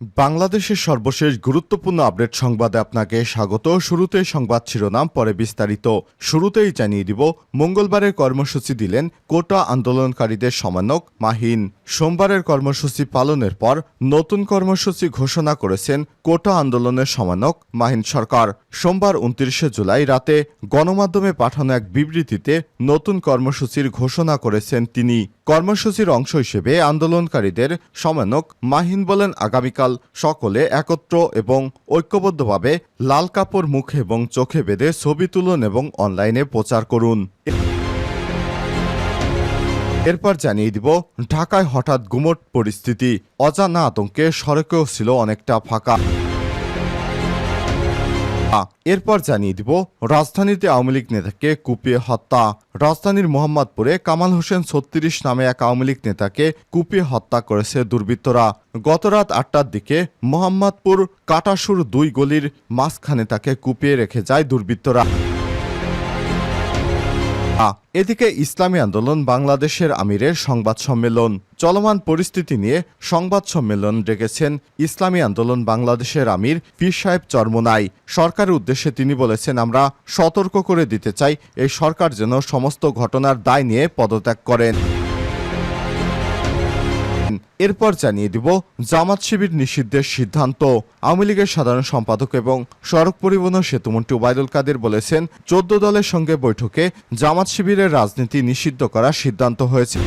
বাংলাদেশের সর্বশেষ গুরুত্বপূর্ণ আপডেট সংবাদে আপনাকে স্বাগত। শুরুতে সংবাদ শিরোনাম, পরে বিস্তারিত। শুরুতেই জানিয়ে দিব, মঙ্গলবারের কর্মসূচি দিলেন কোটা আন্দোলনকারীদের সমন্বয়ক মাহিন। সোমবারের কর্মসূচি পালনের পর নতুন কর্মসূচি ঘোষণা করেছেন কোটা আন্দোলনের সমন্বয়ক মাহিন সরকার। সোমবার উনত্রিশে জুলাই রাতে গণমাধ্যমে পাঠানো এক বিবৃতিতে নতুন কর্মসূচির ঘোষণা করেছেন তিনি। কর্মসূচির অংশ হিসেবে আন্দোলনকারীদের সমন্বয়ক মাহিন বলেন, আগামীকাল সকলে একত্র এবং ঐক্যবদ্ধভাবে লাল কাপড় মুখে এবং চোখে বেঁধে ছবি তুলুন এবং অনলাইনে প্রচার করুন। এরপর জানিয়ে দিব, ঢাকায় হঠাৎ গুমট পরিস্থিতি। অজানা আতঙ্কে সড়কেও ছিল অনেকটা ফাঁকা। এরপর জানিয়ে দিব, রাজধানীতে আওয়ামী লীগ নেতাকে কুপিয়ে হত্যা। রাজধানীর মোহাম্মদপুরে কামাল হোসেন ছত্রিশ নামে এক আওয়ামী লীগ নেতাকে কুপিয়ে হত্যা করেছে দুর্বৃত্তরা। গতরাত আটটার দিকে মোহাম্মদপুর কাটাসুর দুই গলির মাঝখানে তাকে কুপিয়ে রেখে যায় দুর্বৃত্তরা। এদিকে ইসলামী আন্দোলন বাংলাদেশের আমিরের সংবাদ সম্মেলন। চলমান পরিস্থিতি নিয়ে সংবাদ সম্মেলন ডেকেছেন ইসলামী আন্দোলন বাংলাদেশের আমির পীর সাহেব চরমোনাই। সরকারের উদ্দেশ্যে তিনি বলেছেন, আমরা সতর্ক করে দিতে চাই, এই সরকার যেন সমস্ত ঘটনার দায় নিয়ে পদত্যাগ করেন। এরপর জানিয়ে দিব জামাত শিবির নিষিদ্ধের সিদ্ধান্ত। আওয়ামী লীগের সাধারণ সম্পাদক এবং সড়ক পরিবহন সেতুমন্ত্রী ওবায়দুল কাদের বলেছেন চোদ্দ দলের সঙ্গে বৈঠকে জামাত শিবিরের রাজনীতি নিষিদ্ধ করার সিদ্ধান্ত হয়েছে।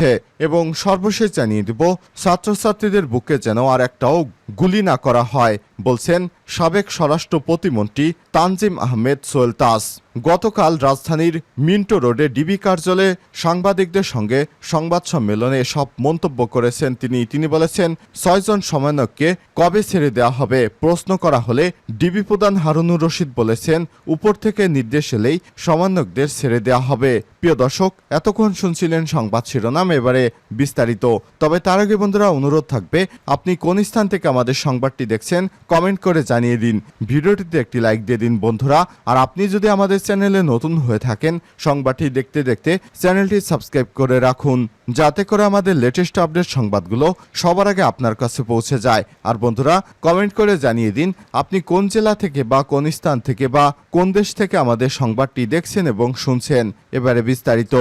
হ্যাঁ, এবং সর্বশেষ জানিয়ে দিব ছাত্রছাত্রীদের বুকে যেন আর একটাও গুলি না করা হয়। বলছেন, সাবেক স্বরাষ্ট্র প্রতিমন্ত্রী তানজিম আহমেদ সোয়েল তাস গতকাল রাজধানীর মিন্টো রোডে ডিবি কার্যালয়ে সাংবাদিকদের সঙ্গে সংবাদ সম্মেলনে সব মন্তব্য করেছেন তিনি। তিনি বলেছেন ছয়জন সমন্বয়ককে কবে ছেড়ে দেওয়া হবে? প্রশ্ন করা হলে ডিবি প্রধান হারুনুর রশিদ বলেছেন, উপর থেকে নির্দেশ এলেই সমন্বয়কদের ছেড়ে দেওয়া হবে। প্রিয় দর্শক, এতক্ষণ শুনছিলেন সংবাদ শিরোনাম, এবারে বিস্তারিত। তবে তার আগে বন্ধুরা, অনুরোধ থাকবে, আপনি কোন স্থান থেকে আমাদের সংবাদটি দেখছেন কমেন্ট করে জানিয়ে দিন। ভিডিওটিতে একটি লাইক দিয়ে দিন বন্ধুরা। আর আপনি যদি আমাদের চ্যানেলে নতুন হয়ে থাকেন, সংবাদটি দেখতে দেখতে চ্যানেলটি সাবস্ক্রাইব করে রাখুন, যাতে করে আমাদের লেটেস্ট আপডেট সংবাদগুলো সবার আগে আপনার কাছে পৌঁছে যায়। আর বন্ধুরা, কমেন্ট করে জানিয়ে দিন, আপনি কোন জেলা থেকে বা কোন স্থান থেকে বা কোন দেশ থেকে আমাদের সংবাদটি দেখছেন এবং শুনছেন। এবারে বিস্তারিত।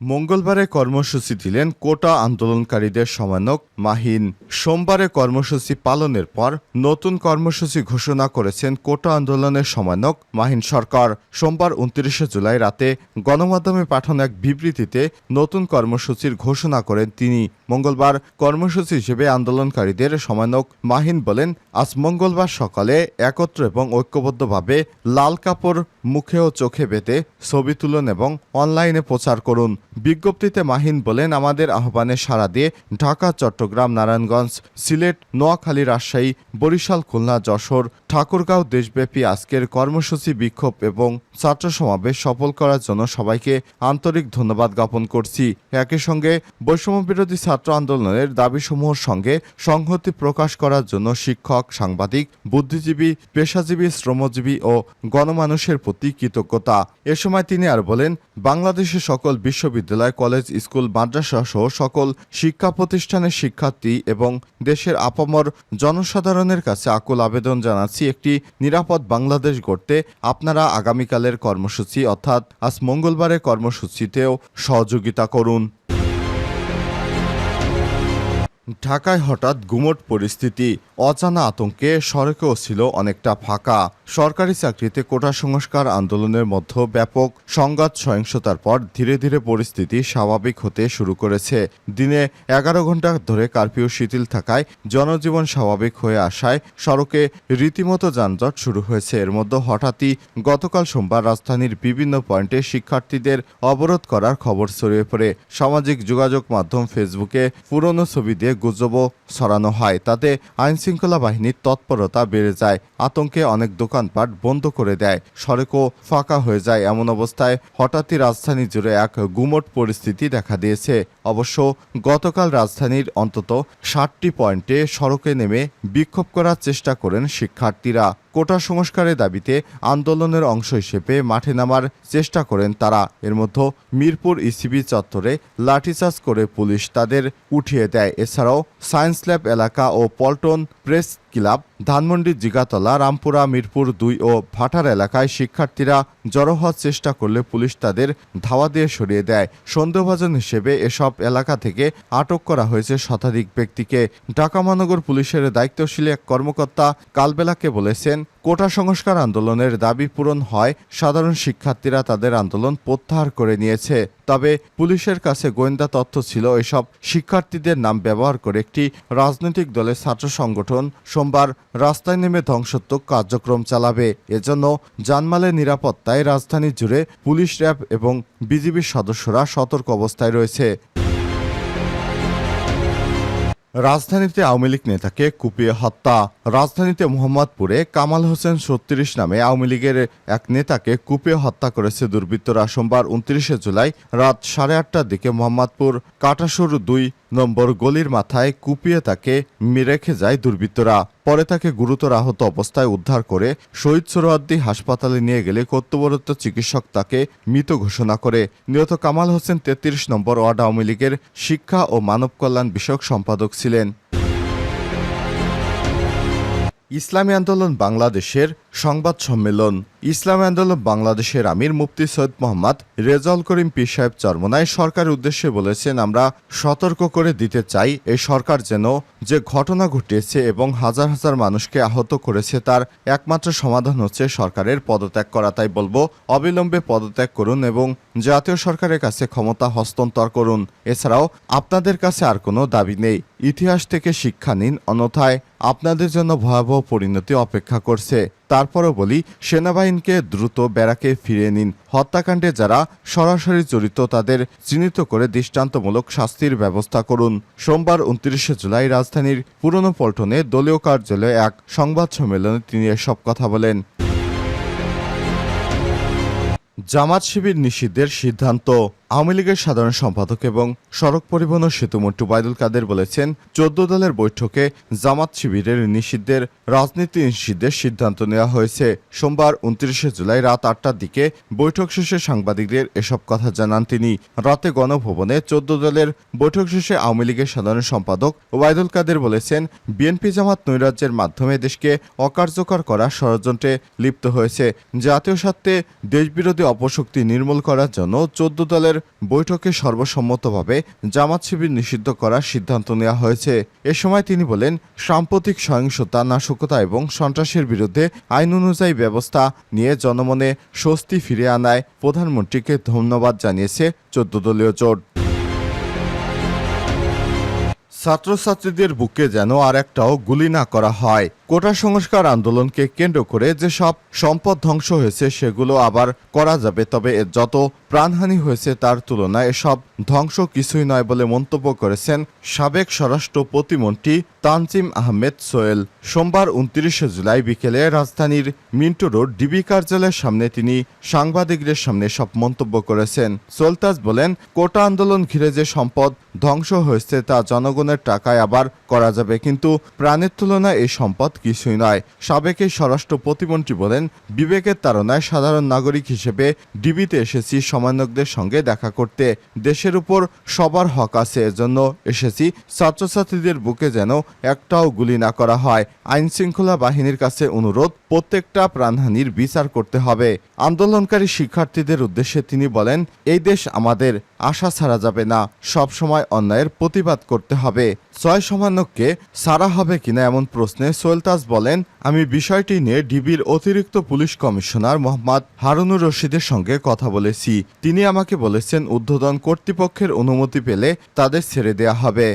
মঙ্গলবারে কর্মসূচি দিলেন কোটা আন্দোলনকারীদের সমন্বয়ক মাহিন। সোমবারে কর্মসূচি পালনের পর নতুন কর্মসূচি ঘোষণা করেছেন কোটা আন্দোলনের সমন্বয়ক মাহিন সরকার। সোমবার উনত্রিশে জুলাই রাতে গণমাধ্যমে পাঠানো এক বিবৃতিতে নতুন কর্মসূচির ঘোষণা করেন তিনি। মঙ্গলবার কর্মসূচি হিসেবে আন্দোলনকারীদের সমন্বয়ক মাহিন বলেন, আজ মঙ্গলবার সকালে একত্র এবং ঐক্যবদ্ধভাবে লাল কাপড় মুখে ও চোখে বেঁধে ছবি তুলুন এবং অনলাইনে প্রচার করুন। বিজ্ঞপ্তিতে মাহিন বলেন, আমাদের আহ্বানে সাড়া দিয়ে ঢাকা, চট্টগ্রাম, নারায়ণগঞ্জ, সিলেট, নোয়াখালী, রাজশাহী, বরিশাল, খুলনা, যশোর, ঠাকুরগাঁও দেশব্যাপী আজকের কর্মসূচি বিক্ষোভ এবং ছাত্র সমাবেশ সফল করার জন্য সবাইকে আন্তরিক ধন্যবাদ জ্ঞাপন করছি। একই সঙ্গে বৈষম্য বিরোধী ছাত্র আন্দোলনের দাবিসমূহের সঙ্গে সংহতি প্রকাশ করার জন্য শিক্ষক, সাংবাদিক, বুদ্ধিজীবী, পেশাজীবী, শ্রমজীবী ও গণমানুষের প্রতি কৃতজ্ঞতা। এ সময় তিনি আর বলেন, বাংলাদেশের সকল বিশ্ববিদ্যালয় কলেজ, স্কুল, মাদ্রাসা সহ সকল শিক্ষা প্রতিষ্ঠানের শিক্ষার্থী এবং দেশের আপামর জনসাধারণের কাছে আকুল আবেদন জানাচ্ছি একটি নিরাপদ বাংলাদেশ গড়তে। আপনারা আগামীকালের কর্মসূচি অর্থাৎ আজ মঙ্গলবারের কর্মসূচিতেও সহযোগিতা করুন। ঢাকায় হঠাৎ গুমট পরিস্থিতি, অজানা আতঙ্কে সড়কেও ছিল অনেকটা ফাঁকা। সরকারি চাকরিতে কোটা সংস্কার আন্দোলনের মধ্যে ব্যাপক সংঘাত সহিংসতার পর ধীরে ধীরে পরিস্থিতি স্বাভাবিক হতে শুরু করেছে। দিনে এগারো ঘণ্টা ধরে কারফিউ শিথিল থাকায় জনজীবন স্বাভাবিক হয়ে আসায় সড়কে রীতিমতো যানজট শুরু হয়েছে। এর মধ্যে হঠাৎই গতকাল সোমবার রাজধানীর বিভিন্ন পয়েন্টে শিক্ষার্থীদের অবরোধ করার খবর ছড়িয়ে পড়ে। সামাজিক যোগাযোগ মাধ্যম ফেসবুকে পুরনো ছবি দিয়ে গুজবও ছড়ানো হয়। তাতে আইনশৃঙ্খলা বাহিনীর তৎপরতা বেড়ে যায়, আতঙ্কে অনেক দোকানপাট বন্ধ করে দেয়, সড়কও ফাঁকা হয়ে যায়। এমন অবস্থায় হঠাৎই রাজধানী জুড়ে এক গুমট পরিস্থিতি দেখা দিয়েছে। অবশ্য গতকাল রাজধানীর অন্তত ষাটটি পয়েন্টে সড়কে নেমে বিক্ষোভ করার চেষ্টা করেন শিক্ষার্থীরা। কোটা সংস্কারের দাবিতে আন্দোলনের অংশ হিসেবে মাঠে নামার চেষ্টা করেন তারা। এর মধ্যে মিরপুর ইসিবি চত্বরে লাঠিচার্জ করে পুলিশ তাদের উঠিয়ে দেয়। এছাড়াও সায়েন্স ল্যাব এলাকা ও পল্টন প্রেস ক্লাব, ধানমন্ডি, জিগাতলা, রামপুরা, মিরপুর দুই ও ভাটার এলাকায় শিক্ষার্থীরা জড়ো হওয়ার চেষ্টা করলে পুলিশ তাদের ধাওয়া দিয়ে সরিয়ে দেয়। সন্দেহভাজন হিসেবে এসব এলাকা থেকে আটক করা হয়েছে শতাধিক ব্যক্তিকে। ঢাকা মহানগর পুলিশের দায়িত্বশীল এক কর্মকর্তা কালবেলাকে বলেছেন, কোটা সংস্কার আন্দোলনের দাবি পূরণ হয়, সাধারণ শিক্ষার্থীরা তাদের আন্দোলন প্রত্যাহার করে নিয়েছে। তবে পুলিশের কাছে গোয়েন্দা তথ্য ছিল, এসব শিক্ষার্থীদের নাম ব্যবহার করে একটি রাজনৈতিক দলের ছাত্র সংগঠন সোমবার রাস্তায় নেমে ধ্বংসাত্মক কার্যক্রম চালাবে। এজন্য জানমালের নিরাপত্তায় রাজধানী জুড়ে পুলিশ র্যাব এবং বিজিবির সদস্যরা সতর্ক অবস্থায় রয়েছে। রাজধানীতে আওয়ামী লীগ নেতাকে কুপিয়ে হত্যা। রাজধানীতে মোহাম্মদপুরে কামাল হোসেন ছত্রিশ নামে আওয়ামী লীগের এক নেতাকে কুপিয়ে হত্যা করেছে দুর্বৃত্তরা। সোমবার উনত্রিশে জুলাই রাত সাড়ে আটটার দিকে মোহাম্মদপুর কাটাসুর দুই নম্বর গলির মাথায় কুপিয়ে তাকে রেখে যায় দুর্বৃত্তরা। পরে তাকে গুরুতর আহত অবস্থায় উদ্ধার করে শহীদ সোহরাদ্দি হাসপাতালে নিয়ে গেলে কর্তব্যরত চিকিৎসক তাকে মৃত ঘোষণা করে। নিহত কামাল হোসেন তেত্রিশ নম্বর ওয়ার্ড আওয়ামী লীগের শিক্ষা ও মানব কল্যাণ বিষয়ক সম্পাদক ছিলেন। ইসলামী আন্দোলন বাংলাদেশের সংবাদ সম্মেলন। ইসলামী আন্দোলন বাংলাদেশের আমির মুফতি সৈয়দ মোহাম্মদ রেজাউল করিম পীর সাহেব চরমনায় সরকারের উদ্দেশ্যে বলেছেন, আমরা সতর্ক করে দিতে চাই, এই সরকার যেন যে ঘটনা ঘটিয়েছে এবং হাজার হাজার মানুষকে আহত করেছে তার একমাত্র সমাধান হচ্ছে সরকারের পদত্যাগ করা। তাই বলব, অবিলম্বে পদত্যাগ করুন এবং জাতীয় সরকারের কাছে ক্ষমতা হস্তান্তর করুন। এছাড়াও আপনাদের কাছে আর কোনো দাবি নেই। ইতিহাস থেকে শিক্ষা নিন, অন্যথায় আপনাদের জন্য ভয়াবহ পরিণতি অপেক্ষা করছে। তারপরও বলি, সেনাবাহিনীকে দ্রুত ব্যারাকে ফিরিয়ে নিন। হত্যাকাণ্ডে যারা সরাসরি জড়িত, তাদের চিহ্নিত করে দৃষ্টান্তমূলক শাস্তির ব্যবস্থা করুন। সোমবার উনত্রিশে জুলাই রাজধানীর পুরনো পল্টনে দলীয় কার্যালয়ে এক সংবাদ সম্মেলনে তিনি এসব কথা বলেন। জামাত শিবির নিষিদ্ধের সিদ্ধান্ত আওয়ামী লীগের সাধারণ সম্পাদক এবং সড়ক পরিবহন ও সেতুমন্ত্রী ওবায়দুল কাদের বলেছেন, চোদ্দ দলের বৈঠকে জামাত শিবিরের নিষিদ্ধের রাজনীতি নিষিদ্ধের সিদ্ধান্ত নেওয়া হয়েছে। সোমবার উনত্রিশে জুলাই রাত আটটার দিকে বৈঠক শেষে সাংবাদিকদের এসব কথা জানান তিনি। রাতে গণভবনে চোদ্দ দলের বৈঠক শেষে আওয়ামী লীগের সাধারণ সম্পাদক ওবায়দুল কাদের বলেছেন, বিএনপি জামাত নৈরাজ্যের মাধ্যমে দেশকে অকার্যকর করা ষড়যন্ত্রে লিপ্ত হয়েছে। জাতীয় স্বার্থে দেশবিরোধী অপশক্তি নির্মূল করার জন্য চোদ্দ দলের বৈঠকে সর্বসম্মতভাবে জামাত শিবির নিষিদ্ধ করার সিদ্ধান্ত নেওয়া হয়েছে। এ সময় তিনি বলেন, সাম্প্রতিক সহিংসতা, নাশকতা এবং সন্ত্রাসের বিরুদ্ধে আইন অনুযায়ী ব্যবস্থা নিয়ে জনমনে স্বস্তি ফিরে আনায় প্রধানমন্ত্রীকে ধন্যবাদ জানিয়েছে চোদ্দ দলীয় জোট। ছাত্রছাত্রীদের বুকে যেন আর একটাও গুলি না করা হয়। কোটা সংস্কার আন্দোলনকে কেন্দ্র করে যে সব সম্পদ ধ্বংস হয়েছে সেগুলো আবার করা যাবে, তবে যত প্রাণহানি হয়েছে তার তুলনায় এসব ধ্বংস কিছুই নয় বলে মন্তব্য করেছেন সাবেক স্বরাষ্ট্র প্রতিমন্ত্রী তানজিম আহমেদ সোয়েল সোমবার উনত্রিশে জুলাই বিকেলে রাজধানীর মিন্টো রোড ডিবি কার্যালয়ের সামনে তিনি সাংবাদিকদের সামনে সব মন্তব্য করেছেন। সোলতাজ বলেন, কোটা আন্দোলন ঘিরে যে সম্পদ ধ্বংস হয়েছে তা জনগণের টাকায় আবার করা যাবে, কিন্তু প্রাণের তুলনায় এই সম্পদ কিছুই নয়। সাবেক এই স্বরাষ্ট্র প্রতিমন্ত্রী বলেন, বিবেকের তাড়নায় সাধারণ নাগরিক হিসেবে ডিবিতে এসেছি সমন্বয়কদের সঙ্গে দেখা করতে। দেশের উপর সবার হক আছে, এজন্য এসেছি ছাত্রছাত্রীদের বুকে যেন একটাও গুলি না করা হয়। আইন শৃঙ্খলা বাহিনীর কাছে অনুরোধ প্রত্যেকটা প্রাণহানির বিচার করতে হবে। আন্দোলনকারী শিক্ষার্থীদের উদ্দেশ্যে তিনি বলেন, এই দেশ আমাদের আশা ছাড়া যাবে না। সব সময় অন্যায়ের প্রতিবাদ করতে হবে। ছয় সমান্যককে সারা হবে কিনা এমন প্রশ্নে সোয়েলতাজ বলেন, আমি বিষয়টি নিয়ে ডিবির অতিরিক্ত পুলিশ কমিশনার মোহাম্মদ হারুনুর রশিদের সঙ্গে কথা বলেছি। তিনি আমাকে বলেছেন উদ্বোধন কর্তৃপক্ষের অনুমতি পেলে তাদের ছেড়ে দেয়া হবে।